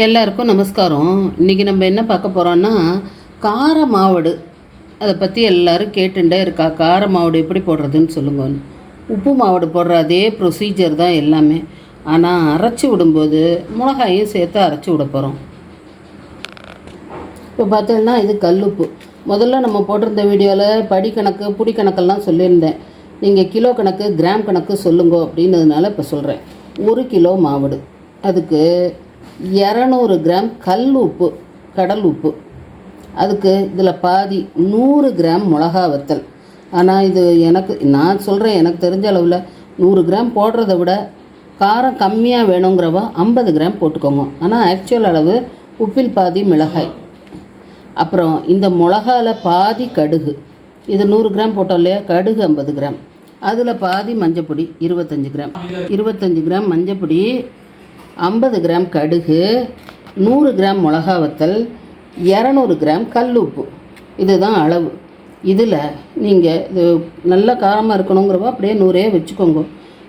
எல்லாருக்கும் நமஸ்காரம். இன்றைக்கி நம்ம என்ன பார்க்க போகிறோன்னா கார மாவடு அதை பற்றி எல்லோரும் கேட்டுட்டே இருக்கா? கார மாவடு எப்படி போடுறதுன்னு சொல்லுங்கன்னு உப்பு மாவடு போடுற அதே ப்ரொசீஜர் தான் எல்லாமே. ஆனால் அரைச்சி விடும்போது மிளகாயும் சேர்த்து அரைச்சி விட போகிறோம் இப்போ பார்த்தீங்கன்னா இது கல்லுப்பு. முதல்ல நம்ம போட்டிருந்த வீடியோவில் படிக்கணக்கு புடிக்கணக்கெல்லாம் புடி கணக்கெல்லாம் சொல்லியிருந்தேன். நீங்கள் கிலோ கணக்கு கிராம் கணக்கு சொல்லுங்க அப்படின்னதுனால இப்போ சொல்கிறேன் ஒரு கிலோ மாவடு. அதுக்கு இரநூறு கிராம் கல் உப்பு கடல் உப்பு. அதுக்கு இதில் பாதி நூறு கிராம் மிளகா வத்தல். ஆனால் இது எனக்கு நான் சொல்கிறேன் எனக்கு தெரிஞ்ச அளவில் நூறு கிராம் போடுறத விட காரம் கம்மியாக வேணுங்கிறவா ஐம்பது கிராம் போட்டுக்கோங்க. ஆனால் ஆக்சுவல் அளவு உப்பில் பாதி மிளகாய். அப்புறம் இந்த மிளகாவில் பாதி கடுகு. இது நூறு கிராம் போட்டோம் இல்லையா? கடுகு ஐம்பது கிராம். அதில் பாதி மஞ்சப்பொடி இருபத்தஞ்சி கிராம். இருபத்தஞ்சி கிராம் மஞ்சப்பொடி ஐம்பது கிராம் கடுகு நூறு கிராம் மிளகா வத்தல் இரநூறு கிராம் கல் உப்பு இதுதான் அளவு. இதில் நீங்கள் இது நல்ல காரமாக இருக்கணுங்கிறவா அப்படியே நூறே வச்சுக்கோங்க.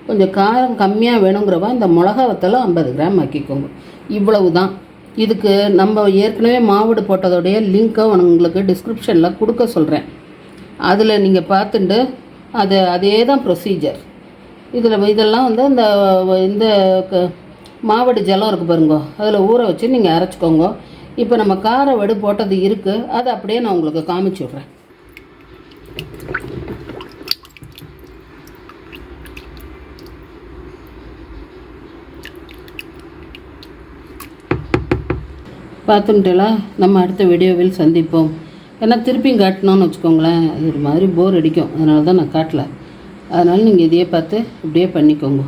கொஞ்சம் காரம் கம்மியாக வேணுங்கிறவா இந்த மிளகா வத்தலை ஐம்பது கிராம் ஆக்கிக்கோங்க. இவ்வளவு தான் இதுக்கு நம்ம ஏற்கனவே மாவடு போட்டதோடைய லிங்க்கை உங்களுக்கு டிஸ்கிரிப்ஷனில் கொடுக்க சொல்கிறேன் அதில் நீங்கள் பார்த்துட்டு அது அதே தான் ப்ரொசீஜர் இதில் இதெல்லாம் வந்து இந்த இந்த க- மாவடு ஜலம் இருக்குது பாருங்க. அதில் ஊற வச்சு நீங்கள் அரைச்சிக்கோங்க. இப்போ நம்ம கார வடு போட்டது இருக்குது அதை அப்படியே நான் உங்களுக்கு காமிச்சு விட்றேன். பார்த்துட்டேலா நம்ம அடுத்த வீடியோவில் சந்திப்போம். ஏன்னா திருப்பியும் காட்டணும்னு வச்சுக்கோங்களேன். இது மாதிரி போர் அடிக்கும். அதனால தான் நான் காட்டல. அதனால் நீங்கள் இதையே பார்த்து இப்படியே பண்ணிக்கோங்க.